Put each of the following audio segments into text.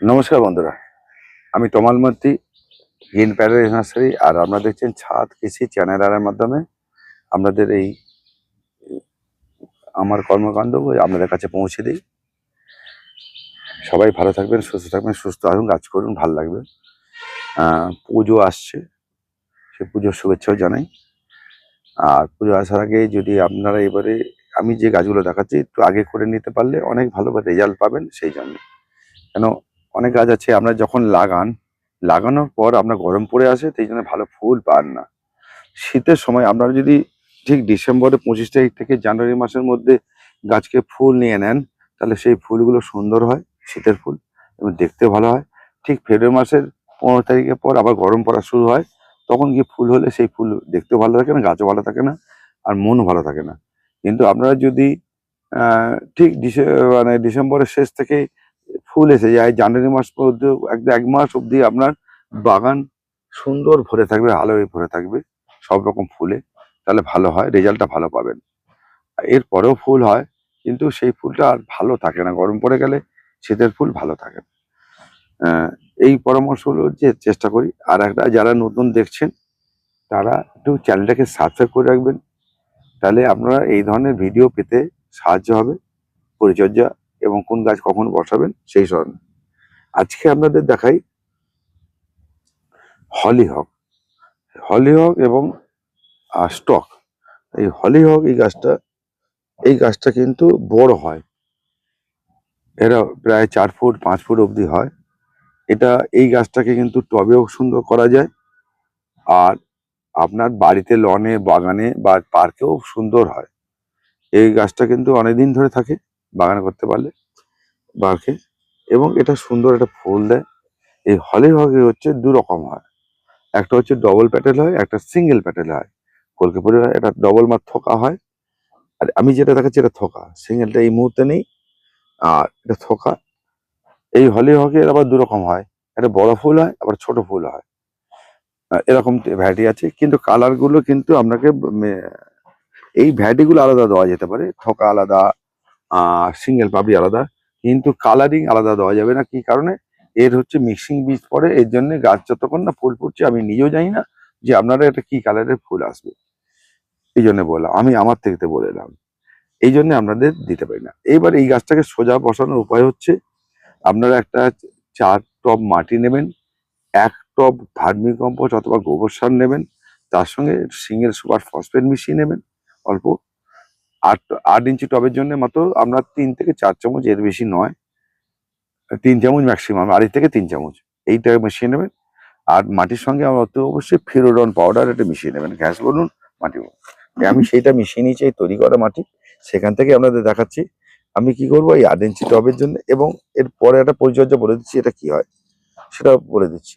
নমস্কার বন্ধুরা, আমি তমাল মন্ত্রী গ্রিন প্যারাডাইস নার্সারি, আর আপনারা দেখছেন ছাদ কৃষি চ্যানেলের মাধ্যমে। আপনাদের এই, আমার কর্মকাণ্ড আপনাদের কাছে পৌঁছে দিই। সবাই ভালো থাকবেন, সুস্থ থাকবেন, সুস্থ আসুন কাজ করুন, ভালো লাগবে। পুজো আসছে, সে পুজোর শুভেচ্ছাও জানাই। আর পুজো আসার আগে যদি আপনারা এবারে, আমি যে গাছগুলো দেখাচ্ছি, একটু আগে করে নিতে পারলে অনেক ভালো রেজাল্ট পাবেন, সেই জন্য। কেন অনেক গাছ আছে, আমরা যখন লাগান, লাগানোর পর আপনার গরম পড়ে আসে সেই জন্য ভালো ফুল পান না। শীতের সময় আপনারা যদি ঠিক ডিসেম্বরে পঁচিশ তারিখ থেকে জানুয়ারি মাসের মধ্যে গাছকে ফুল নিয়ে নেন, তাহলে সেই ফুলগুলো সুন্দর হয়, শীতের ফুল, এবং দেখতে ভালো হয়। ঠিক ফেব্রুয়ারি মাসের পনেরো তারিখের পর আবার গরম পড়া শুরু হয়, তখন গিয়ে ফুল হলে সেই ফুল দেখতেও ভালো থাকে না, গাছও ভালো থাকে না, আর মনও ভালো থাকে না। কিন্তু আপনারা যদি ঠিক ডিসে মানে ডিসেম্বরের শেষ থেকে ফুল এসে যায়। জানুয়ারি মাস পর্যন্ত একদম এক মাস অবধি আপনার বাগান সুন্দর ভরে থাকবে আলোয় ভরে থাকবে। সব রকম ফুলে। তাহলে ভালো হয়, রেজাল্টটা ভালো পাবেন। এরপরেও ফুল হয়, কিন্তু সেই ফুলটা আর ভালো থাকে না। গরম পড়ে গেলে শীতের ফুল ভালো থাকে এই পরামর্শগুলো যে চেষ্টা করি। আর একটা যারা নতুন দেখছেন, তারা একটু চ্যানেলটাকে সাবস্ক্রাইব করে রাখবেন। তাহলে আপনারা এই ধরনের ভিডিও পেতে সাহায্য হবে, পরিচর্যা এবং কোন গাছ কখন বসাবেন সেই ধরনের আজকে আপনাদের দেখাই হলিহক হলিহক এবং স্টক। এই হলিহক এই গাছটা এই গাছটা কিন্তু বড় হয়। এরা প্রায় চার ফুট, পাঁচ ফুট অবধি হয়। এটা, এই গাছটাকে কিন্তু টবেও সুন্দর করা যায়। আর আপনার বাড়িতে লনে, বাগানে বা পার্কেও সুন্দর হয়। এই গাছটা কিন্তু অনেকদিন ধরে থাকে। বাগান করতে পারলে বাঘে। এবং এটা সুন্দর একটা ফুল দেয়। এই হলিহগে হচ্ছে দু রকম হয়। একটা হচ্ছে ডবল প্যাটেল হয়, একটা সিঙ্গেল প্যাটেল হয়। কলকাপুরে এটা ডবল মার থোকা হয়। আর আমি যেটা দেখাচ্ছি এটা থোকা। সিঙ্গেলটা এই মুহূর্তে নেই। আর এটা থোকা। এই হলিহগের আবার দু রকম হয়। একটা বড় ফুল হয়, আবার ছোট ফুল হয়। এরকম ভ্যারাইটি আছে। কিন্তু কালারগুলো কিন্তু আপনাকে এই ভ্যারাইটি গুলো আলাদা দেওয়া যেতে পারে। থোকা আলাদা সিঙ্গেল পাবলি আলাদা, কিন্তু কালারিং আলাদা দেওয়া যাবে না। কি কারণে? এর হচ্ছে মিক্সিং বীজ পরে, এর জন্য গাছ যতক্ষণ না ফুল ফুটছে, আমি নিজেও জানি না যে আপনারা এটা কি কালারের ফুল আসবে। এই জন্য বললাম, আমি আমার থেকে বলে এলাম। এই জন্য আপনাদের দিতে পারি না। এইবার এই গাছটাকে সোজা বসানোর উপায় হচ্ছে, আপনারা একটা চার টব মাটি নেবেন, এক টব ভার্মি কম্পোস্ট অথবা গোবর সার নেবেন, তার সঙ্গে সিঙ্গেল সুপার ফসফেট মিশিয়ে নেবেন, অল্প আট আট ইঞ্চি টবের জন্য মাত্র আপনার তিন থেকে চার চামচ, এর বেশি নয়। তিন চামচ ম্যাক্সিমাম আড়াই থেকে তিন চামচ। এইটা মিশিয়ে নেবেন। আর মাটির সঙ্গে আমরা অত অবশ্যই ফেরোডন পাউডার এটা মিশিয়ে নেবেন। গ্যাস বলুন, মাটি বলুন। আমি সেইটা মিশিয়ে নিয়েছি, এই তৈরি করা মাটি। সেখান থেকে আপনাদের দেখাচ্ছি, আমি কি করব, এই আট ইঞ্চি টবের জন্য এবং এর পরে একটা পরিচর্যা বলে দিচ্ছি, এটা কি হয়? সেটা বলে দিচ্ছি।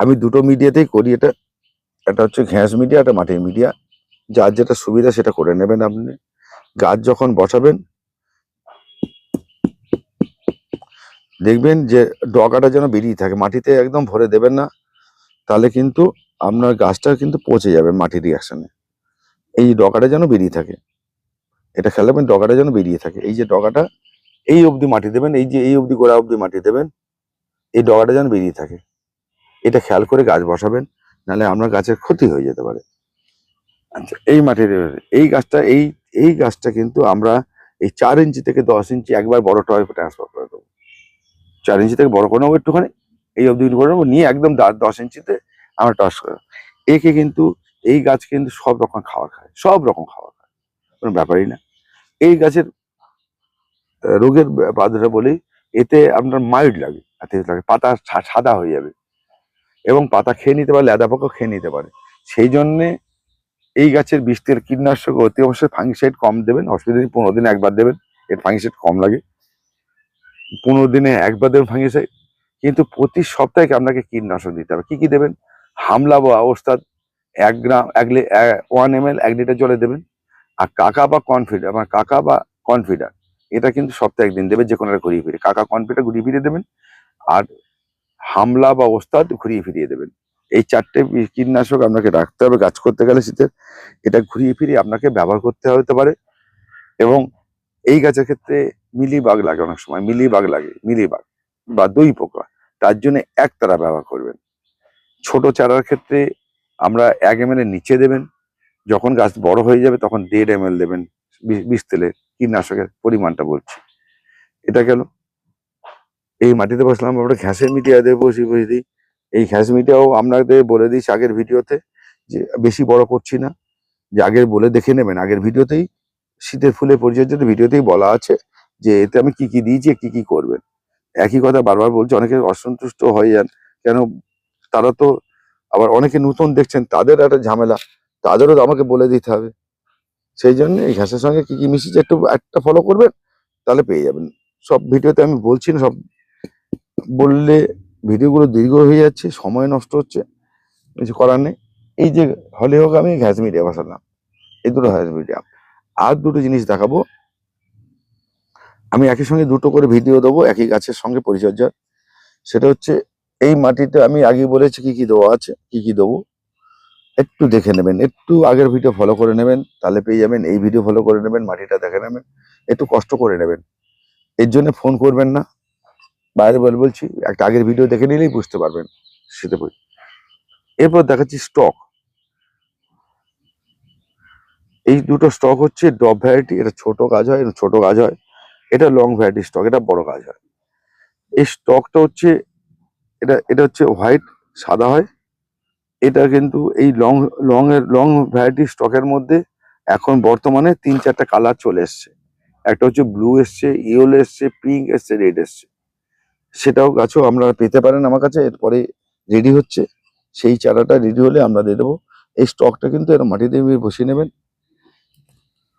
আমি দুটো মিডিয়াতেই করি এটা। একটা হচ্ছে ঘ্যাস মিডিয়া একটা মাটির মিডিয়া। যার যেটা সুবিধা সেটা করে নেবেন আপনি। গাছ যখন বসাবেন, দেখবেন যে ডগাটা যেন বেরিয়ে থাকে, মাটিতে একদম ভরে দেবেন না, তাহলে কিন্তু আপনার গাছটা কিন্তু পচে যাবে মাটির রিয়াকশনে। এই ডগাটা যেন বেরিয়ে থাকে, এটা খেয়াল রাখবেন, ডগাটা যেন বেরিয়ে থাকে। এই যে ডগাটা, এই অবধি মাটি দেবেন, এই যে এই অবধি গোড়া অবধি মাটি দেবেন, এই ডগাটা যেন বেরিয়ে থাকে। এটা খেয়াল করে গাছ বসাবেন। নাহলে আমরা গাছের ক্ষতি হয়ে যেতে পারে। আচ্ছা এই মাটির এই গাছটা, এই এই গাছটা কিন্তু আমরা এই চার ইঞ্চি থেকে দশ ইঞ্চি একবার বড় টবে ট্রান্সফার করে দেবো। চার ইঞ্চি থেকে বড় করে নেব একটুখানি, এই অবধি করে নেব, নিয়ে একদম দশ ইঞ্চিতে আমরা টস করে। একে কিন্তু, এই গাছ কিন্তু সব রকম খাবার খায়, সব রকম খাবার খায়, কোনো ব্যাপারই না। এই গাছের রোগের বাধাটা বলি, এতে আপনার মাইল্ড লাগে, আর লাগে, পাতা সাদা হয়ে যাবে। এবং পাতা খেয়ে নিতে পারে লেদা পোকা খেয়ে নিতে পারে। সেই জন্যে এই গাছের বৃষ্টির কীটনাশক অতি অবশ্যই ফাঙ্গিসাইড কম দেবেন, অসুবিধা নেই, পনেরো দিনে একবার দেবেন, এর ফাঙ্গিসাইড কম লাগে। পনেরো দিনে একবার দেবেন ফাঙ্গিসাইড কিন্তু প্রতি সপ্তাহে আপনাকে কীটনাশক দিতে হবে? কী কী দেবেন? হামলা বা অবস্থা এক গ্রাম, এক ওয়ান এম এল এক লিটার জলে দেবেন। আর কাকা বা কনফিডার আমার কাকা বা কনফিডার এটা কিন্তু সপ্তাহে একদিন দেবে যে কোনো একটা ঘুরিয়ে ফিরে কাকা কনফিডার ঘুরিয়ে ফিরে দেবেন, আর হামলা বা ওস্তাদ ঘুরিয়ে ফিরিয়ে দেবেন। এই চারটে কীটনাশক আপনাকে রাখতে হবে গাছ করতে গেলে শীতের। এটা ঘুরিয়ে ফিরিয়ে আপনাকে ব্যবহার করতে হতে পারে এবং এই গাছের ক্ষেত্রে মিলিবাগ লাগে অনেক সময়, মিলিবাগ লাগে, মিলিবাগ বা দুই পোকা, তার জন্য একতারা ব্যবহার করবেন। ছোট চারার ক্ষেত্রে আমরা এক এম নিচে দেবেন, যখন গাছ বড় হয়ে যাবে তখন দেড় এম দেবেন বিষ তেলের কীটনাশকের পরিমাণটা বলছি। এটা গেল এই মাটিতে বসলাম, আমরা ঘ্যাসের দিয়ে বসি, বসে। দিই এই ঘ্যাস মিডিয়াও আপনাদের বলে দিচ্ছি আগের ভিডিওতে যে বেশি বড় করছি না। যে আগের বলে দেখে নেবেন, আগের ভিডিওতেই শীতের ফুলের পরিচর্যাতে ভিডিওতেই বলা আছে যে এতে আমি কি কি দিয়েছি, কি কি করবেন। একই কথা বারবার বলছি, অনেকে অসন্তুষ্ট হয়ে যান। কেন? তারা তো আবার অনেকে নতুন দেখছেন, তাদের একটা ঝামেলা, তাদেরও আমাকে বলে দিতে হবে। সেই জন্য এই ঘাসের সঙ্গে কি কি মিশিয়েছে একটু, একটা ফলো করবেন, তাহলে পেয়ে যাবেন। সব ভিডিওতে আমি বলছি না, সব বললে ভিডিওগুলো দীর্ঘ হয়ে যাচ্ছে, সময় নষ্ট হচ্ছে, কিছু করার নেই। এই যে হলে হোক আমি ঘ্যাস মিডিয়া বসালাম, এই দুটো ঘ্যাস মিডিয়া। আর দুটো জিনিস দেখাবো। আমি একই সঙ্গে দুটো করে ভিডিও দেবো, একই গাছের সঙ্গে পরিচর্যা সেটা হচ্ছে, এই মাটিতে আমি আগে বলেছি কি কি দেওয়া আছে, কি কি দেবো। একটু দেখে নেবেন, একটু আগের ভিডিও ফলো করে নেবেন তাহলে পেয়ে যাবেন, এই ভিডিও ফলো করে নেবেন, মাটিটা দেখে নেবেন, একটু কষ্ট করে নেবেন। এর জন্য ফোন করবেন না। বাইরে বল বলছি, একটা আগের ভিডিও দেখে নিলেই বুঝতে পারবেন সেটা বই। এরপর দেখাচ্ছি স্টক এই দুটো স্টক হচ্ছে ডব ভ্যারাইটি এটা ছোট গাছ হয়, এটা ছোট গাছ হয়, এটা লং ভ্যারাইটি স্টক এটা বড় গাছ হয়। এই স্টকটা হচ্ছে, এটা এটা হচ্ছে হোয়াইট সাদা হয়। এটা কিন্তু এই লং লং এর লং ভ্যারাইটি স্টকের মধ্যে এখন বর্তমানে তিন চারটা কালার চলে এসছে। একটা হচ্ছে ব্লু এসছে ইয়েলো এসছে পিঙ্ক এসছে রেড এসছে। সেটাও গাছও আপনারা পেতে পারেন আমার কাছে, এরপরে রেডি হচ্ছে। সেই চারাটা রেডি হলে আমরা দিয়ে দেবো। এই স্টকটা কিন্তু এরা মাটিতে বসিয়ে নেবেন।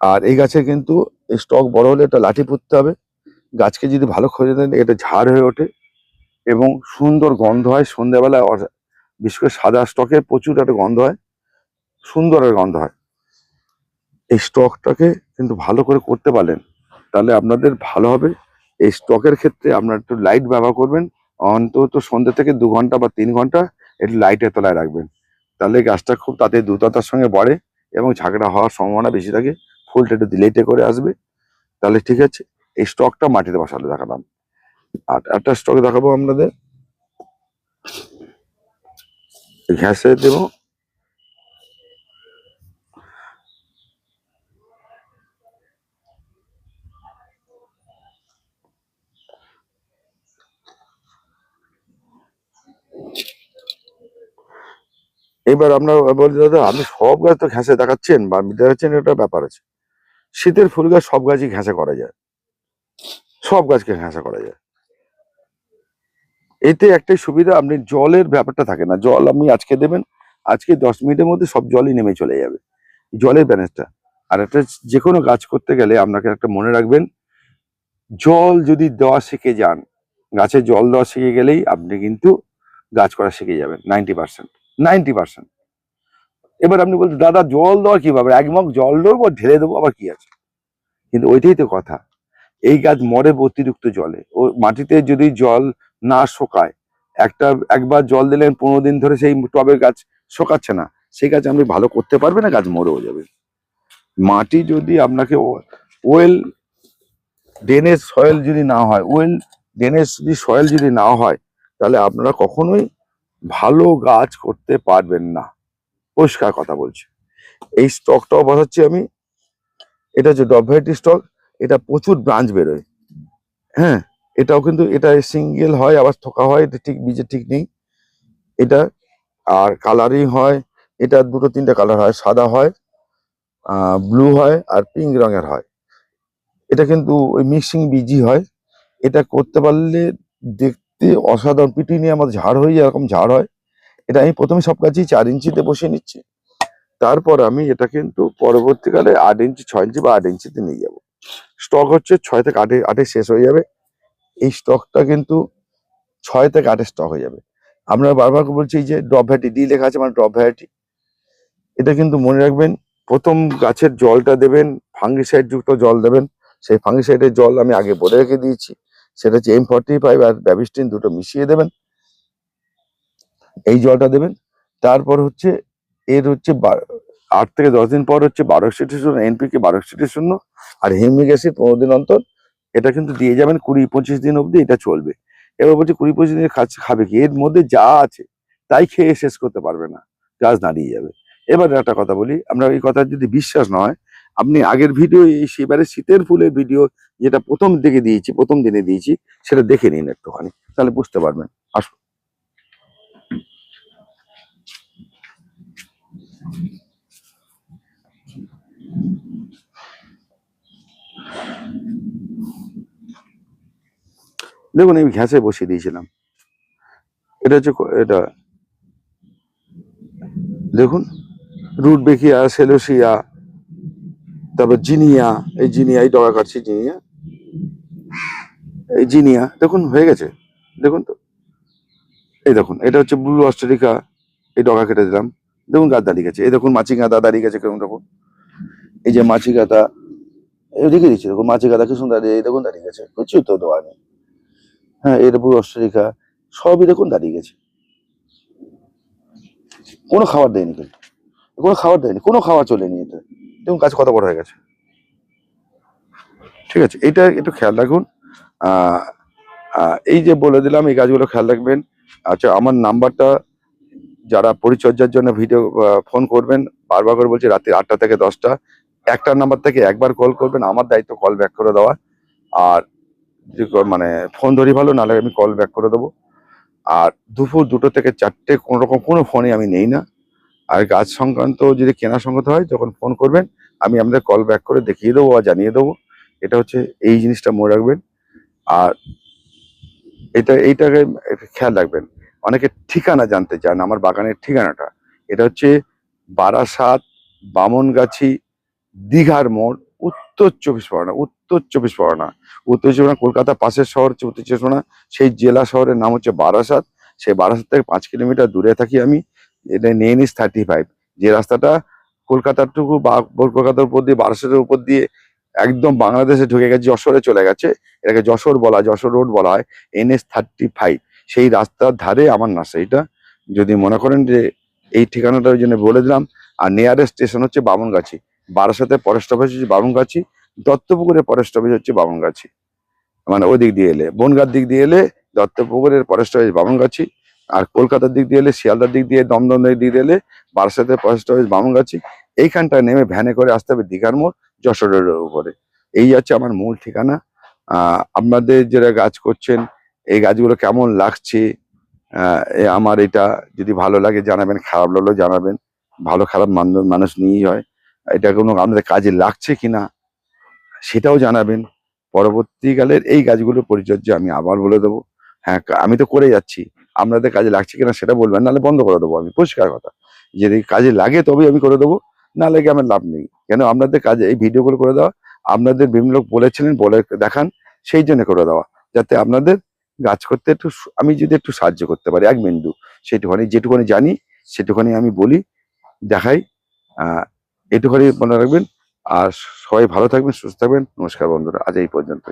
আর এই গাছের কিন্তু এই স্টক বড় হলে এটা লাঠি পুঁততে হবে। গাছকে যদি ভালো খোঁজে দেন, এটা ঝাড় হয়ে ওঠে এবং সুন্দর গন্ধ হয়। সন্ধ্যাবেলায় বিশেষ করে সাদা স্টকে প্রচুর একটা গন্ধ হয়। সুন্দর একটা গন্ধ হয়। এই স্টকটাকে কিন্তু ভালো করে করতে পারলেন, তাহলে আপনাদের ভালো হবে। এই স্টকের ক্ষেত্রে আপনারা একটু লাইট ব্যবহার করবেন। অন্তত সন্ধ্যে থেকে দু ঘণ্টা বা তিন ঘণ্টা একটু লাইটের তলায় রাখবেন। তাহলে গাছটা খুব তাতে দ্রুততার সঙ্গে বাড়ে এবং ঝাঁকড়া হওয়ার সম্ভাবনা বেশি থাকে। ফুলটা একটু দিলেটে করে আসবে। তাহলে ঠিক আছে, এই স্টকটা মাটিতে বসালে দেখালাম। আর একটা স্টক দেখাবো আপনাদের। ঘ্যাসে দেবো। এবার আপনার বলি, দাদা, আপনি সব গাছ তো ঘ্যাসে দেখাচ্ছেন বা দেখাচ্ছেন, এটা ব্যাপার আছে। শীতের ফুল গাছ সব গাছই ঘ্যাসে করা যায়। সব গাছকে ঘ্যাসা করা যায়। এতে একটাই সুবিধা, আপনি জলের ব্যাপারটা থাকে না। জল আপনি আজকে দেবেন, আজকে দশ মিনিটের মধ্যে সব জলই নেমে চলে যাবে। জলের ব্যালেন্সটা। আর একটা যে কোনো গাছ করতে গেলে আপনাকে একটা মনে রাখবেন, জল যদি দেওয়া শিখে যান, গাছে জল দেওয়া শিখে গেলেই আপনি কিন্তু গাছ করা শিখে যাবেন, নাইনটি পার্সেন্ট। Ninety percent. এবার আপনি বলতে, দাদা, জল দেওয়া কীভাবে? এক মগ জল দেবো, ঢেলে দেবো, আবার কি আছে? কিন্তু ওইটাই তো কথা। এই গাছ মরে অতিরিক্ত জলে। ও মাটিতে যদি জল না শোকায়, একটা, একবার জল দিলেন, পনেরো দিন ধরে সেই টবের গাছ শোকাচ্ছে না। সেই গাছ আপনি ভালো করতে পারবে না, গাছ মরেও যাবে। মাটি যদি আপনাকে ওয়েল ড্রেনেজ সয়েল যদি না হয়, ওয়েল ড্রেনেজ যদি সয়েল যদি না হয়, তাহলে আপনারা কখনোই ভালো গাছ করতে পারবেন না। পরিষ্কার কথা বলছি। এই স্টকটাও বসাচ্ছি আমি। এটা হচ্ছে ভ্যারাইটি স্টক এটা প্রচুর ব্রাঞ্চ বেরোয়। হ্যাঁ এটাও কিন্তু এটা সিঙ্গেল হয়, আবার থোকা হয়, এটা ঠিক বীজের ঠিক নেই। এটা আর কালারিং হয়, এটা দুটো তিনটা কালার হয়, সাদা হয় ব্লু হয়, আর পিঙ্ক রঙের হয়। এটা কিন্তু ওই মিক্সিং বীজই হয়। এটা করতে পারলে দেখতে অসাধারণ। পিটি নিয়ে আমার ঝাড় হয়ে এরকম ঝাড় হয়। এটা আমি প্রথমে সব গাছই চার ইঞ্চিতে বসিয়ে নিচ্ছি। তারপর আমি এটা কিন্তু পরবর্তীকালে আট ইঞ্চি ছয় ইঞ্চি বা আট ইঞ্চিতে নিয়ে যাব। স্টক হচ্ছে ছয় থেকে আটে আটে শেষ হয়ে যাবে। এই স্টকটা কিন্তু ছয় থেকে আটে স্টক হয়ে যাবে। আমরা বারবার বলছি যে ড্রপ ভ্যারাইটি ডি লেখা আছে মানে ড্রপ ভ্যারাইটি এটা কিন্তু মনে রাখবেন, প্রথম গাছের জলটা দেবেন, ফাঙ্গিসাইড যুক্ত জল দেবেন। সেই ফাঙ্গিসাইডের জল আমি আগে বলে রেখে দিয়েছি। সেটা হচ্ছে এম ফর্টি ফাইভ আর ব্যাবিস্টিন দুটো মিশিয়ে দেবেন। এই জলটা দেবেন। তারপর হচ্ছে এর হচ্ছে আট থেকে দশ দিন পর হচ্ছে বারো একষট্টি শূন্য এনপিকে বারো একষট্টি শূন্য আর হিউমিক অ্যাসিড পনেরো দিন অন্তর। এটা কিন্তু দিয়ে যাবেন কুড়ি পঁচিশ দিন অবধি এটা চলবে। এবার বলছে কুড়ি পঁচিশ দিনের খাচ্ছে, খাবে কি? এর মধ্যে যা আছে তাই খেয়ে শেষ করতে পারবে না। গাছ দাঁড়িয়ে যাবে। এবার একটা কথা বলি, আমরা এই কথা যদি বিশ্বাস না হয় আপনি আগের ভিডিও এই সেবারে শীতের ফুলের ভিডিও যেটা প্রথম দিকে দিয়েছি, প্রথম দিনে দিয়েছি, সেটা দেখে নিন একটুখানি, তাহলে বুঝতে পারবেন। আসুন। দেখুন আমি ঘ্যাসে বসিয়ে দিয়েছিলাম। এটা হচ্ছে এটা দেখুন, রুট বেকিয়া, সেলোসিয়া তারপর জিনিয়া, এই জিনিয়া, এই ডগা কাটছি জিনিয়া, এই জিনিয়া, দেখুন, হয়ে গেছে, দেখুন তো। এই দেখুন, এটা হচ্ছে ব্লু অস্ট্রেলিকা এই ডগা কেটে দিলাম, দেখুন গাছ দাঁড়িয়ে গেছে, এই দেখুন মাছি গাঁদা দাঁড়িয়ে গেছে কেমন দেখুন এই যে মাছি গাঁদা রেখে দিচ্ছি, দেখুন মাছি গাঁদা কি সুন্দর দাঁড়িয়ে এই দেখুন দাঁড়িয়ে গেছে কিছু তো দেওয়া নেই। হ্যাঁ এটা ব্লু অস্ট্রেলিকা সবই দেখুন দাঁড়িয়ে গেছে। কোনো খাবার দেয়নি কিন্তু, কোনো খাবার দেয়নি, কোনো খাবার চলেনি এতে। দেখুন গাছ কত বড় হয়ে গেছে। ঠিক আছে, এটা একটু খেয়াল রাখুন। এই যে বলে দিলাম, এই গাছগুলো খেয়াল রাখবেন। আচ্ছা আমার নাম্বারটা যারা পরিচর্যার জন্য ভিডিও ফোন করবেন, বারবার করে বলছি রাত্রি আটটা থেকে দশটা। একটা নাম্বার থেকে একবার কল করবেন, আমার দায়িত্ব কল ব্যাক করে দেওয়া। আর মানে ফোন ধরি ভালো, নাহলে আমি কল ব্যাক করে দেবো। আর দুপুর দুটো থেকে চারটে, কোনো রকম কোনো ফোনে আমি নেই না। আর গাছ সংক্রান্ত যদি কেনা সংক্রান্ত হয়, যখন ফোন করবেন, আমি আপনাদের কল ব্যাক করে দেখিয়ে দেবো বা জানিয়ে দেবো। এটা হচ্ছে এই জিনিসটা মনে রাখবেন। আর এটা, এইটাকে খেয়াল রাখবেন। অনেকে ঠিকানা জানতে চান, আমার বাগানের ঠিকানাটা। এটা হচ্ছে বারাসাত বামনগাছি দীঘার মোড়, উত্তর চব্বিশ পরগনা, উত্তর চব্বিশ পরগনা। উত্তর চব্বিশ পরগনা, কলকাতা পাশের শহর হচ্ছে উত্তর চব্বিশ পরগনা। সেই জেলা শহরের নাম হচ্ছে বারাসাত। সেই বারাসাত থেকে পাঁচ কিলোমিটার দূরে থাকি আমি। এটা নিয়ে নিস থার্টি ফাইভ যে রাস্তাটা কলকাতার টুকু বা কলকাতার উপর দিয়ে, বারাসাতের উপর দিয়ে একদম বাংলাদেশে ঢুকে গেছে, যশোরে চলে গেছে, এটাকে যশোর বলা, যশোর রোড বলা হয়, এনএস থার্টি ফাইভ সেই রাস্তার ধারে আমার নার্সারিটা যদি মনে করেন যে এই ঠিকানাটা ওই জন্য বলে দিলাম। আর নিয়ারেস্ট স্টেশন হচ্ছে বামনগাছি। বারাসাতে ফরেস্ট অফিস হচ্ছে বামনগাছি দত্তপুকুরের ফরেস্ট অফিস হচ্ছে বামনগাছি। মানে ওই দিক দিয়ে এলে, বনগার দিক দিয়ে এলে দত্তপুকুরের ফরেস্ট অফিস বামনগাছি। আর কলকাতার দিক দিয়ে এলে, শিয়ালদার দিক দিয়ে, দমদমের দিক দিয়ে এলে, বারাসাতে ফরেস্ট অফিস বামনগাছি। এইখানটা নেমে ভ্যানে করে আসতে হবে দীঘার মোড়, যশোরের উপরে। এই হচ্ছে আমার মূল ঠিকানা। আপনাদের যারা গাছ করছেন, এই গাছগুলো কেমন লাগছে আমার এটা, যদি ভালো লাগে জানাবেন, খারাপ লাগলেও জানাবেন। ভালো খারাপ মান- মানুষ নিয়েই হয়। এটা কোনো আপনাদের কাজে লাগছে কিনা, সেটাও জানাবেন। পরবর্তীকালের এই গাছগুলোর পরিচর্যা আমি আবার বলে দেবো। হ্যাঁ আমি তো করে যাচ্ছি। আপনাদের কাজে লাগছে কিনা সেটা বলবেন, নাহলে বন্ধ করে দেবো আমি, পরিষ্কার কথা। যদি কাজে লাগে তবেই আমি করে দেবো না লাগে আমার লাভ নেই। কেন? আপনাদের কাজে এই ভিডিওগুলো করে দেওয়া, আপনাদের বিভিন্ন লোক বলেছিলেন, বলে দেখান, সেই জন্য করে দেওয়া, যাতে আপনাদের গাছ করতে একটু আমি যদি একটু সাহায্য করতে পারি, এক বিন্দু। সেটুখানি যেটুখানি জানি, সেটুখানি আমি বলি, দেখাই এটুখানি মনে রাখবেন, আর সবাই ভালো থাকবেন, সুস্থ থাকবেন, নমস্কার বন্ধুরা, আজ এই পর্যন্ত